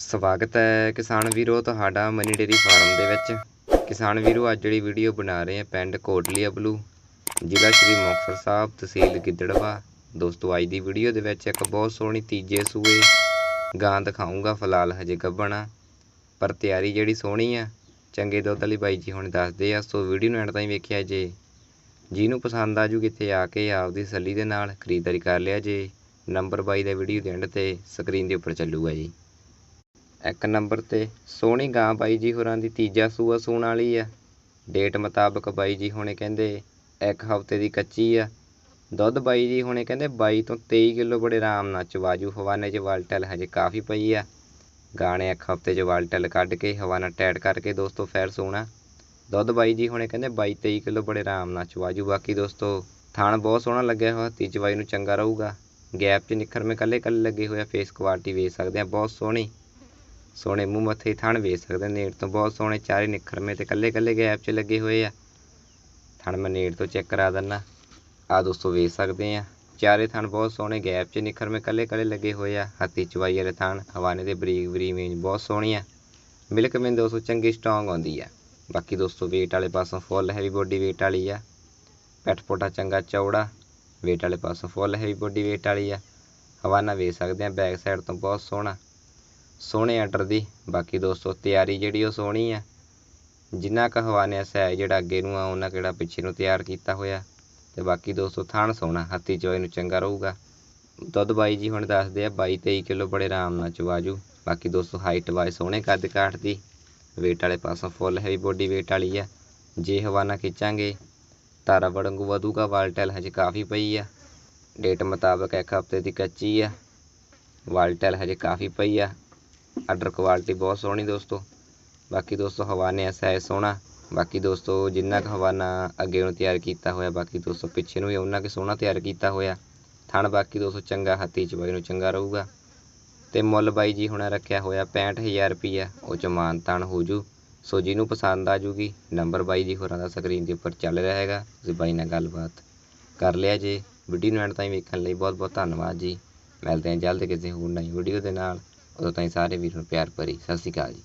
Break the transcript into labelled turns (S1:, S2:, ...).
S1: ਸਵਾਗਤ ਹੈ ਕਿਸਾਨ ਵੀਰੋ ਤੁਹਾਡਾ ਮਨੀ ਡੇਰੀ ਫਾਰਮ ਦੇ ਵਿੱਚ। ਕਿਸਾਨ ਵੀਰੋ, ਅੱਜ ਜਿਹੜੀ ਵੀਡੀਓ ਬਣਾ ਰਹੇ ਹਾਂ ਪਿੰਡ ਕੋਟਲੀ ਅਬਲੂ, ਜ਼ਿਲ੍ਹਾ ਸ਼੍ਰੀ ਮੁਕਤਸਰ ਸਾਹਿਬ, ਤਹਿਸੀਲ ਗਿੱਦੜਵਾ। ਦੋਸਤੋ, ਅੱਜ ਦੀ ਵੀਡੀਓ ਦੇ ਵਿੱਚ ਇੱਕ ਬਹੁਤ ਸੋਹਣੀ ਤੀਜੇ ਸੂਏ ਗਾਂ ਦਿਖਾਉਂਗਾ ਫਿਲਹਾਲ ਹਜੇ ਗੱਭਣਾ, ਪਰ ਤਿਆਰੀ ਜਿਹੜੀ ਸੋਹਣੀ ਆ, ਚੰਗੇ ਦੁੱਧ ਵਾਲੀ ਬਾਈ ਜੀ ਹੁਣ ਦੱਸਦੇ ਆ। ਸੋ ਵੀਡੀਓ ਨੂੰ ਐਂਡ ਤਾਈਂ ਵੇਖਿਆ ਜੇ, ਜਿਹਨੂੰ ਪਸੰਦ ਆ ਜੂ ਕਿਤੇ ਆ ਕੇ ਆਪਦੀ ਸੱਲੀ ਦੇ ਨਾਲ ਖਰੀਦਦਾਰੀ ਕਰ ਲਿਆ ਜੇ, ਨੰਬਰ ਬਾਈ ਦਾ ਵੀਡੀਓ ਦੇ ਐਂਡ ਤੇ ਸਕਰੀਨ ਦੇ ਉੱਪਰ ਚੱਲੂਗਾ ਜੀ। ਇੱਕ ਨੰਬਰ ਤੇ, ਸੋਹਣੀ ਗਾਂ ਬਾਈ ਜੀ ਹੋਰਾਂ ਦੀ ਤੀਜਾ ਸੂਆ ਸੂਣ ਵਾਲੀ ਆ। ਡੇਟ ਮੁਤਾਬਕ ਬਾਈ ਜੀ ਹੁਣੇ ਕਹਿੰਦੇ ਇੱਕ ਹਫ਼ਤੇ ਦੀ ਕੱਚੀ ਆ। ਦੁੱਧ ਬਾਈ ਜੀ ਹੁਣੇ ਕਹਿੰਦੇ 22 ਤੋਂ 23 ਕਿਲੋ ਬੜੇ ਆਰਾਮ ਨਾਲ ਚਵਾਜੂ ਹਵਾਨੇ 'ਚ ਵਾਲਟਲ ਹਜੇ ਕਾਫੀ ਪਈ ਆ। ਗਾਣੇ ਇੱਕ ਹਫ਼ਤੇ 'ਚ ਵਾਲਟਲ ਕੱਢ ਕੇ ਹਵਾਨਾ ਟੈਟ ਕਰਕੇ ਦੋਸਤੋ ਫੇਰ ਸੋਣਾ। ਦੁੱਧ ਬਾਈ ਜੀ ਹੁਣੇ ਕਹਿੰਦੇ 22 23 ਕਿਲੋ ਬੜੇ ਆਰਾਮ ਨਾਲ ਚਵਾਜੂ ਬਾਕੀ ਦੋਸਤੋ, ਥਾਣ ਬਹੁਤ ਸੋਹਣਾ ਲੱਗਿਆ ਹੋਇਆ ਤੀ ਚਵਾਈ ਨੂੰ ਚੰਗਾ ਰਹੂਗਾ। ਗੈਪ 'ਚ ਨਿਖਰ ਮੇ ਕੱਲੇ ਕੱਲੇ ਲੱਗੇ ਹੋਏ ਆ ਫੇਸ ਕੁਆਲਿਟੀ ਵੇਖ ਸਕਦੇ ਆ, ਬਹੁਤ ਸੋਹਣੀ। ਸੋਹਣੇ ਮੂੰਹ ਮੱਥੇ ਥਣ ਵੇਚ ਸਕਦੇ ਨੇੜ ਤੋਂ ਬਹੁਤ ਸੋਹਣੇ ਚਾਰੇ ਨਿਖਰਮੇ ਤੇ ਕੱਲੇ ਕੱਲੇ ਗੈਪ 'ਚ ਲੱਗੇ ਹੋਏ ਆ। ਥਣ ਮੈਂ ਨੇੜ ਤੋਂ ਚੈੱਕ ਕਰਾ ਦਿੰਨਾ। ਆ ਦੋਸਤੋ ਵੇਚ ਸਕਦੇ ਆ ਚਾਰੇ ਥਣ ਬਹੁਤ ਸੋਹਣੇ ਗੈਪ 'ਚ ਨਿਖਰਮੇ ਕੱਲੇ ਕੱਲੇ ਲੱਗੇ ਹੋਏ ਆ। ਹੱਥੀ ਚਵਾਈ ਵਾਲੇ ਥਣ ਹਵਾਨੇ ਦੇ ਬਰੀਕ ਬਰੀਕ ਮੇਜ ਬਹੁਤ ਸੋਹਣੀ ਆ। ਮਿਲਕ ਮੈਂ ਦੋਸਤੋ ਚੰਗੀ ਸਟਰੋਂਗ ਆਉਂਦੀ ਆ। ਬਾਕੀ ਦੋਸਤੋ weight ਵਾਲੇ ਪਾਸੋਂ ਫੁੱਲ ਹੈਵੀ ਬੋਡੀ weight ਵਾਲੀ ਆ। ਪੈਟ ਪੋਟਾ ਚੰਗਾ ਚੌੜਾ, weight ਵਾਲੇ ਪਾਸੋਂ ਫੁੱਲ ਹੈਵੀ ਬੋਡੀ weight ਵਾਲੀ ਆ। ਹਵਾਨਾ ਵੇਚ ਸਕਦੇ ਆ ਬੈਕ ਸਾਈਡ ਤੋਂ ਬਹੁਤ ਸੋਹਣਾ। ਸੋਹਣੇ ਆਰਡਰ ਦੀ। ਬਾਕੀ ਦੋਸਤੋ, ਤਿਆਰੀ ਜਿਹੜੀ ਉਹ ਸੋਹਣੀ ਆ। ਜਿੰਨਾ ਕੁ ਹਵਾਨੇ ਸਹਿ ਜਿਹੜਾ ਅੱਗੇ ਨੂੰ ਆ ਉਹਨਾਂ ਕਿਹੜਾ ਪਿੱਛੇ ਨੂੰ ਤਿਆਰ ਕੀਤਾ ਹੋਇਆ। ਤੇ ਬਾਕੀ ਦੋਸਤੋ, ਥਾਣ ਸੋਹਣਾ, ਹੱਥੀ ਚੋਏ ਨੂੰ ਚੰਗਾ ਰਹੂਗਾ। ਦੁੱਧ ਬਾਈ ਜੀ ਹੁਣ ਦੱਸਦੇ ਆ 22 23 ਕਿਲੋ ਬੜੇ ਆਰਾਮ ਨਾਲ ਚਵਾਜੂ ਬਾਕੀ ਦੋਸਤੋ ਹਾਈਟ ਵਾਈਜ਼ ਸੋਹਣੇ ਕੱਦ ਕਾਠ ਦੀ। weight ਵਾਲੇ ਪਾਸੋਂ ਫੁੱਲ ਹੈਵੀ ਬੋਡੀ weight ਵਾਲੀ ਆ। ਜੇ ਹਵਾਨਾ ਖਿੱਚਾਂਗੇ, ਤਾਰਾ ਵੜੰਗੂ ਵਧੂਗਾ ਵਾਲਟੈਲ ਹਜੇ ਕਾਫੀ ਪਈ ਆ। ਡੇਟ ਮੁਤਾਬਕ ਇੱਕ ਹਫ਼ਤੇ ਦੀ ਕੱਚੀ ਆ। ਵਾਲਟੈਲ ਹਜੇ ਕਾਫੀ ਪਈ ਆ। ਆਰਡਰ ਕੁਆਲਿਟੀ ਬਹੁਤ ਸੋਹਣੀ ਦੋਸਤੋ। ਬਾਕੀ ਦੋਸਤੋ ਹਵਾਨੇ ਐਸਾ ਹੈ ਸੋਹਣਾ। ਬਾਕੀ ਦੋਸਤੋ ਜਿੰਨਾ ਕੁ ਹਵਾਨਾ ਅੱਗੇ ਨੂੰ ਤਿਆਰ ਕੀਤਾ ਹੋਇਆ, ਬਾਕੀ ਦੋਸਤੋ ਪਿੱਛੇ ਨੂੰ ਵੀ ਉਹਨਾਂ ਕੁ ਸੋਹਣਾ ਤਿਆਰ ਕੀਤਾ ਹੋਇਆ। ਥਣ ਬਾਕੀ ਦੋਸਤੋ ਚੰਗਾ ਹੱਥੀ ਚ ਬਾਈ ਨੂੰ ਚੰਗਾ ਰਹੂਗਾ। ਤੇ ਮੁੱਲ ਬਾਈ ਜੀ ਹੁਣ ਰੱਖਿਆ ਹੋਇਆ 65000 ਰੁਪਈਆ। ਉਹ ਚ ਮਾਨ ਤਾਨ ਹੋ ਜੂ। ਸੋ ਜਿਹਨੂੰ ਪਸੰਦ ਆ ਜੂਗੀ, ਨੰਬਰ ਬਾਈ ਜੀ ਹੋਰਾਂ ਦਾ ਸਕਰੀਨ ਦੇ ਉੱਪਰ ਚੱਲ ਰਿਹਾ ਹੈਗਾ। ਤੁਸੀਂ ਬਾਈ ਨਾਲ ਗੱਲਬਾਤ ਕਰ ਲਿਆ ਜੇ। ਵੀਡੀਓ ਨੂੰ ਐਂਡ ਤਾਈਂ ਵੇਖਣ ਲਈ ਬਹੁਤ ਬਹੁਤ ਧੰਨਵਾਦ ਜੀ। ਮਿਲਦੇ ਹਾਂ ਜਲਦ ਕਿਸੇ ਹੋਰ ਨਵੀਂ ਵੀਡੀਓ ਦੇ ਨਾਲ। ਉਦੋਂ ਤਾਈਂ ਸਾਰੇ ਵੀਰਾਂ ਨੂੰ ਪਿਆਰ ਭਰੀ ਸਤਿ ਸ਼੍ਰੀ ਅਕਾਲ ਜੀ।